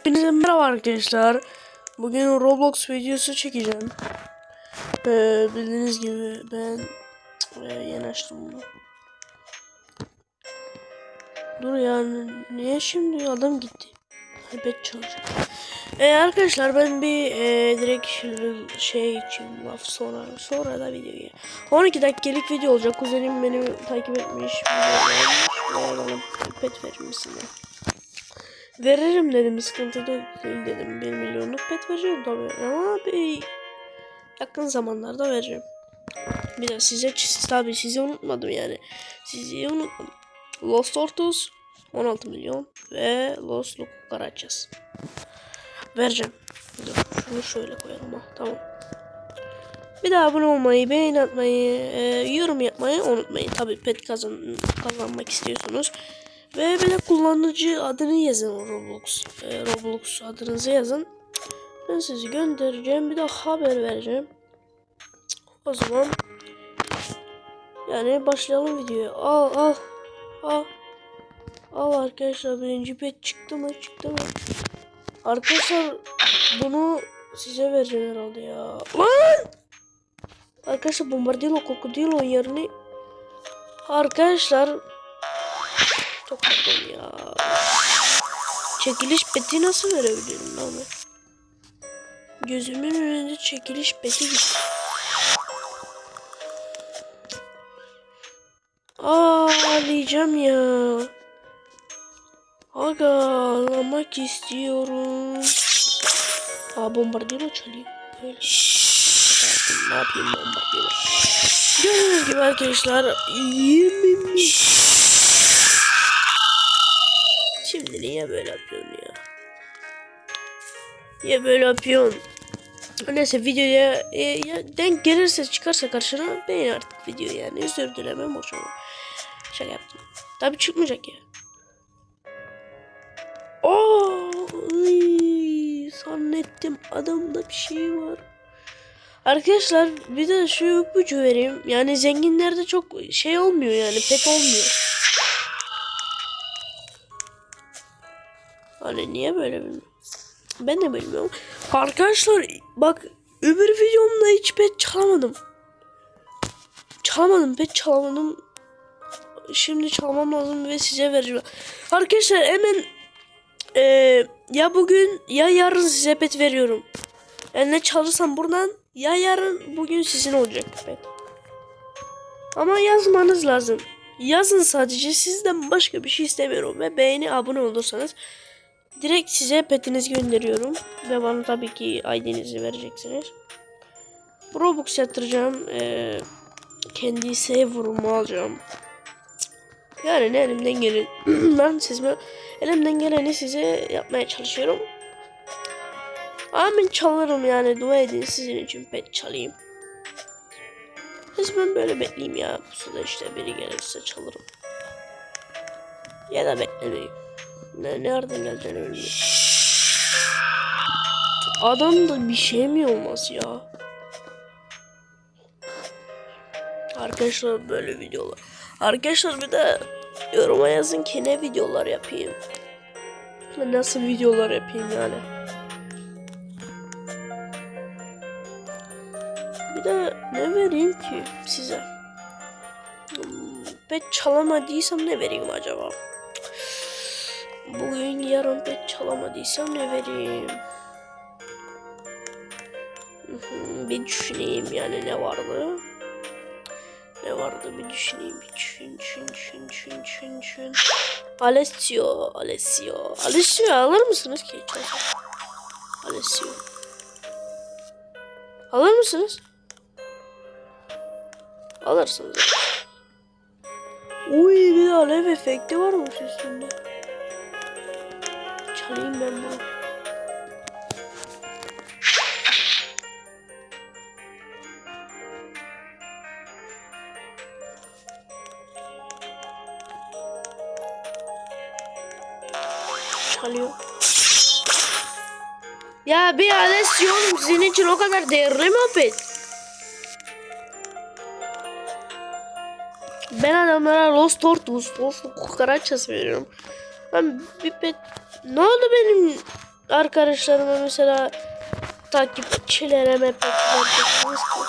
Hepinize merhaba arkadaşlar. Bugün Roblox videosu çekeceğim. Ee, bildiğiniz gibi ben e, yeni açtım bunu. Dur yani niye şimdi adam gitti? Haybet çalacak. Ee, arkadaşlar ben bir e, direkt şey için laf sonra sonra da videoya 12 dakikalık video olacak. Kuzenim beni takip etmiş. bana pet verir misin? Veririm dedim sıkıntı değil dedim 1 milyonluk pet vereceğim tabii ama bir yakın zamanlarda vereceğim. Bir de size siz, tabii sizi unutmadım yani sizi unutmadım. Lost Ortus 16 milyon ve Lost Lukuklar açacağız. Vereceğim. Şunu şöyle koyalım ha tamam. Bir daha abone olmayı, beğen atmayı, e, yorum yapmayı unutmayın. Tabii pet kazan kazanmak istiyorsunuz. Ve de kullanıcı adını yazın Roblox. E, Roblox adınızı yazın. Ben sizi göndereceğim. Bir de haber vereceğim. O zaman yani başlayalım videoya. Al al al. Al arkadaşlar birinci pet çıktı mı çıktı mı? Arkadaşlar bunu size vereceğim herhalde ya. Lan! Arkadaşlar bombardilo krokodilo yerine Arkadaşlar çok ya. Çekiliş peti nasıl verebilirim ben? Gözümün önünde çekiliş peti gitti. Ağlayacağım ya. Aga ağlamak istiyorum. Aa bombardiro çalıyor. Böyle. Ne yapayım bombardiro. Gördüğünüz gibi arkadaşlar yemin Şimdi niye böyle yapıyorsun ya? Niye böyle yapıyorsun? Neyse videoya e, ya denk gelirse çıkarsa karşına beğen artık videoyu yani özür dilemem boşuna. Şaka yaptım. Tabi çıkmayacak ya. Oo, uy, zannettim adamda bir şey var. Arkadaşlar bir de şu ipucu vereyim. Yani zenginlerde çok şey olmuyor yani pek olmuyor. Hani niye böyle bilmiyorum. Ben de bilmiyorum. Arkadaşlar bak öbür videomda hiç pet çalamadım. Çalamadım pet çalamadım. Şimdi çalmam lazım ve size vereceğim. Arkadaşlar hemen e, ya bugün ya yarın size pet veriyorum. Yani ne çalırsam buradan ya yarın bugün sizin olacak pet. Ama yazmanız lazım. Yazın sadece sizden başka bir şey istemiyorum ve beğeni abone olursanız direkt size petinizi gönderiyorum ve bana tabii ki ID'nizi vereceksiniz. Robux yatıracağım. Ee, kendi server'ımı alacağım. Yani ne elimden gelen ben sizime elimden geleni size yapmaya çalışıyorum. Amin çalarım yani dua edin sizin için pet çalayım. Biz ben böyle bekleyeyim ya. Bu sırada işte biri gelirse çalarım. Ya da beklemeyeyim. Ne, nereden geleceğini bilmiyorum. Adamda bir şey mi olmaz ya? Arkadaşlar böyle videolar. Arkadaşlar bir de yoruma yazın ki ne videolar yapayım. Nasıl videolar yapayım yani. Bir de ne vereyim ki size? Hmm, pet çalamadıysam ne vereyim acaba? Bugün yarın pet çalamadıysam ne vereyim? Bir düşüneyim yani ne vardı? Ne vardı bir düşüneyim. Bir düşün, düşün, düşün, düşün, düşün, düşün. Alessio, Alessio. Alessio alır mısınız ki? Alessio. Alır mısınız? Alırsınız. Uy bir de alev efekti varmış üstünde. Çalayım ben bunu. Ya bir adet oğlum sizin için o kadar değerli mi o pet? Ben adamlara Lost Tortoise, Lost Cucarachas veriyorum. Ben bir pet... Ne oldu benim arkadaşlarıma mesela takipçilere mp yapacaksınız ki.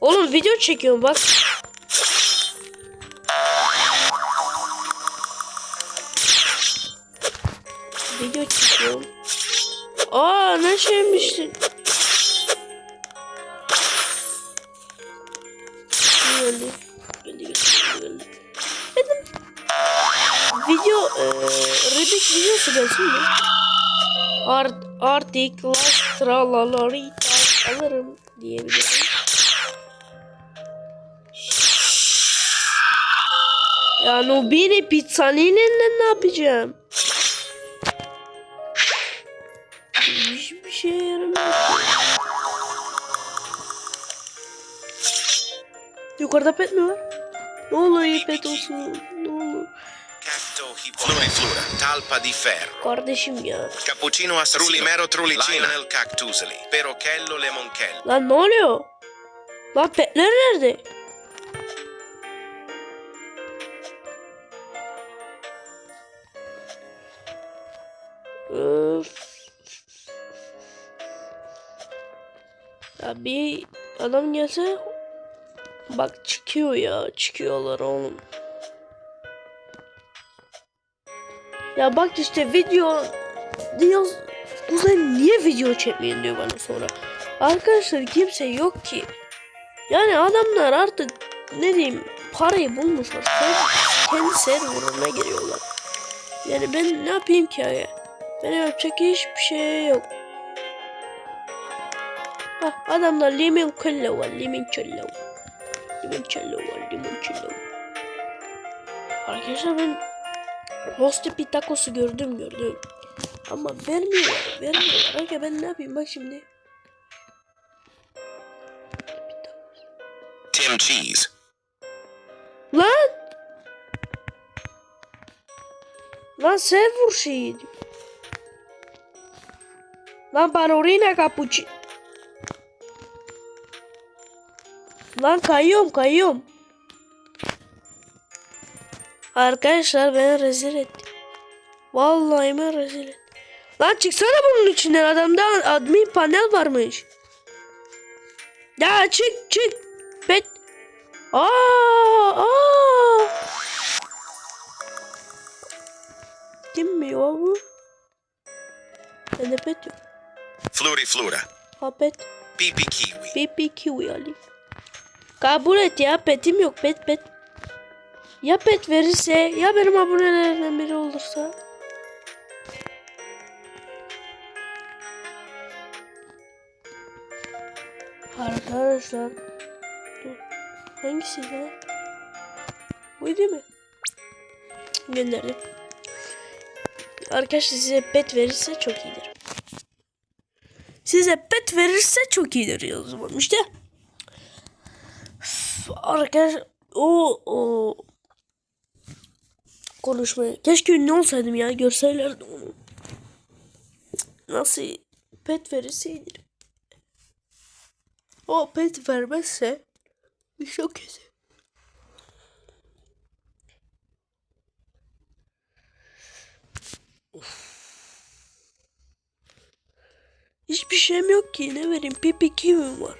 Oğlum video çekiyorum bak. Video çekiyorum. Aa ne şeymişsin? Videosu gelsin mi? Art, artık lastraları alırım diyebilirim. Ya Nubini pizzanıyla ne yapacağım? Hiçbir şey yaramıyor. Yukarıda pet mi var? Ne olur iyi pet olsun. Ne olur. Floritura, talpa di ferro. Corde scimmiate. Cappuccino assassino. Trullimero Trulicina, Lionel cactuseli. Perochello lemonchello. L'annoleo. Vabbè, le verde. Eh. Uh, ya bir adam gelse bak çıkıyor ya çıkıyorlar oğlum. Ya bak işte video diyor Uzay niye video çekmeyin diyor bana sonra. Arkadaşlar kimse yok ki. Yani adamlar artık ne diyeyim parayı bulmuşlar. Kendi serverına giriyorlar. Yani ben ne yapayım ki ya? Benim yapacak hiçbir şey yok. Bak adamlar limon kölle var, limon kölle var. Limon kölle var, limon kölle var. Arkadaşlar ben Hosti Pitakos'u gördüm gördüm. Ama vermiyorlar, vermiyorlar. Aga ben ne yapayım bak şimdi. Tim Cheese. Lan! Lan sen vur şeyi. Lan Barorina Capucci. Lan kayıyorum kayıyorum. Arkadaşlar beni rezil etti. Vallahi ben rezil etti. Lan çıksana bunun içinden adamda admin panel varmış. Ya çık çık. Bet. Aa, aa. Kim mi o bu? Bende pet yok. Floriflora. Ha pet. Pipi kiwi. Pipi kiwi alayım. Kabul et ya petim yok pet pet. Ya pet verirse ya benim abonelerimden biri olursa. Arkadaşlar. Dur. Hangisi lan? Buydu mi? Cık, Gönderdim. Arkadaşlar size pet verirse çok iyidir. Size pet verirse çok iyidir yazmam işte. Üf, Arkadaş o o konuşmaya. Keşke ünlü olsaydım ya görselerdi onu. Nasıl pet verirse iyidir. O pet vermezse çok kötü. Hiçbir şeyim yok ki. Ne vereyim? Pipi kiwi var.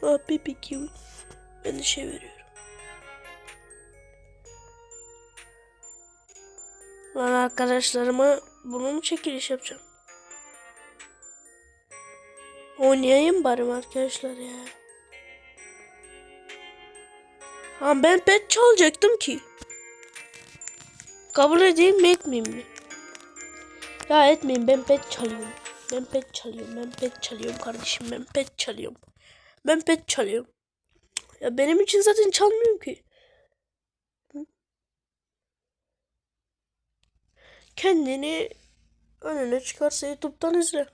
Ha pipi kiwi. Ben de şey veriyorum. Lan arkadaşlarıma bunu mu çekiliş yapacağım? Oynayayım bari arkadaşlar ya. Ha ben pet çalacaktım ki. Kabul edeyim mi etmeyeyim mi? Ya etmeyin ben pet çalıyorum. Ben pet çalıyorum. Ben pet çalıyorum kardeşim. Ben pet çalıyorum. Ben pet çalıyorum. Ya benim için zaten çalmıyorum ki. Kendini önüne çıkarsa YouTube'dan izle.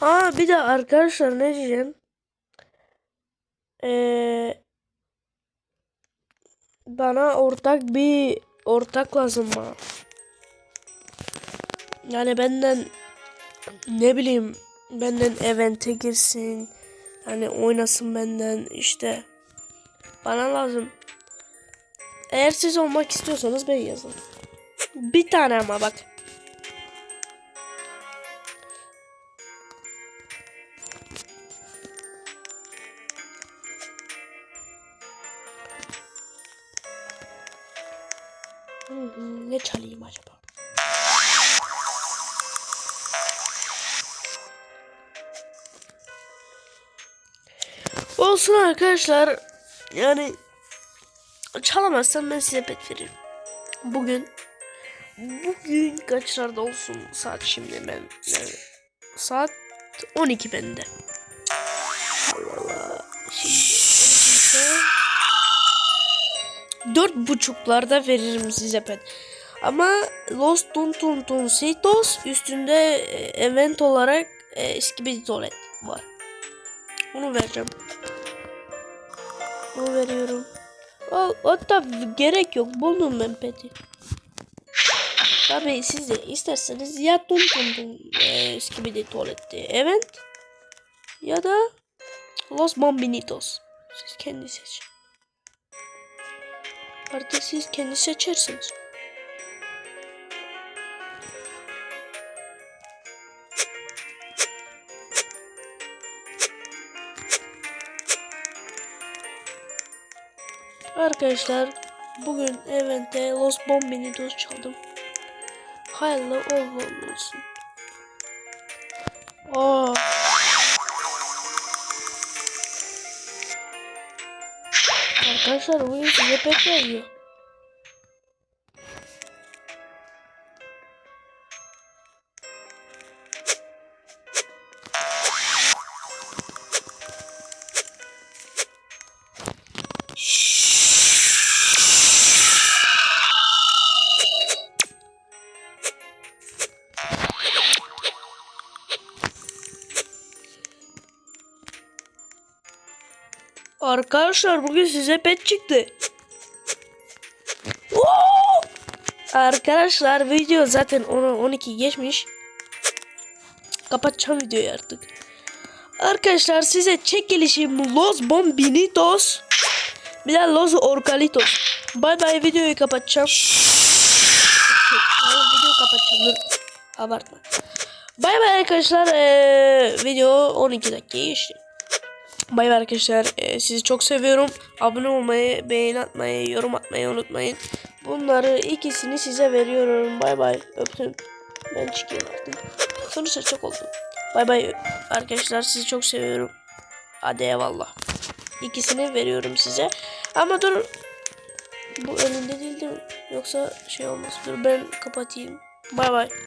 Ha bir de arkadaşlar ne diyeceğim? Ee, bana ortak bir ortak lazım bana. Yani benden ne bileyim benden evente girsin. Yani oynasın benden işte. Bana lazım. Eğer siz olmak istiyorsanız ben yazın. Bir tane ama bak. Hı, Ne çalayım acaba? Olsun arkadaşlar. Yani çalamazsam ben size pet veririm. Bugün bugün kaçlarda olsun saat şimdi ben yani saat 12 bende. Allah Allah. Şimdi 12 ise dört buçuklarda veririm size pet. Ama Los Tun Tun Tun Sitos üstünde e, event olarak e, eski bir tuvalet var. Onu vereceğim. Onu veriyorum. O, hatta gerek yok. Buldum ben peti. Tabii siz de isterseniz ya Tun Tun Tun e, eski bir tuvalette event ya da Los Bombinitos. Siz kendi seçin. Artık siz kendi seçersiniz. Arkadaşlar bugün evente Los Bombinitos çaldım. Hayırlı uğurlu olsun. Aa. Arkadaşlar bu size pek veriyor. Arkadaşlar bugün size pet çıktı. Arkadaşlar video zaten 10 12 geçmiş. Kapatacağım videoyu artık. Arkadaşlar size çekilişim Los Bombinitos bir de Los Orcalitos. Bay bay videoyu kapatacağım. Videoyu kapatacağım. Abartma. Bay bay arkadaşlar. Ee, video 12 dakika geçti. Bay bay arkadaşlar. Ee, sizi çok seviyorum. Abone olmayı, beğeni atmayı, yorum atmayı unutmayın. Bunları ikisini size veriyorum. Bay bay. Öptüm. Ben çıkıyorum artık. Sonuçta çok oldu. Bay bay arkadaşlar. Sizi çok seviyorum. Hadi eyvallah. İkisini veriyorum size. Ama dur. Bu önünde değil mi? Yoksa şey olmaz. Dur ben kapatayım. Bay bay.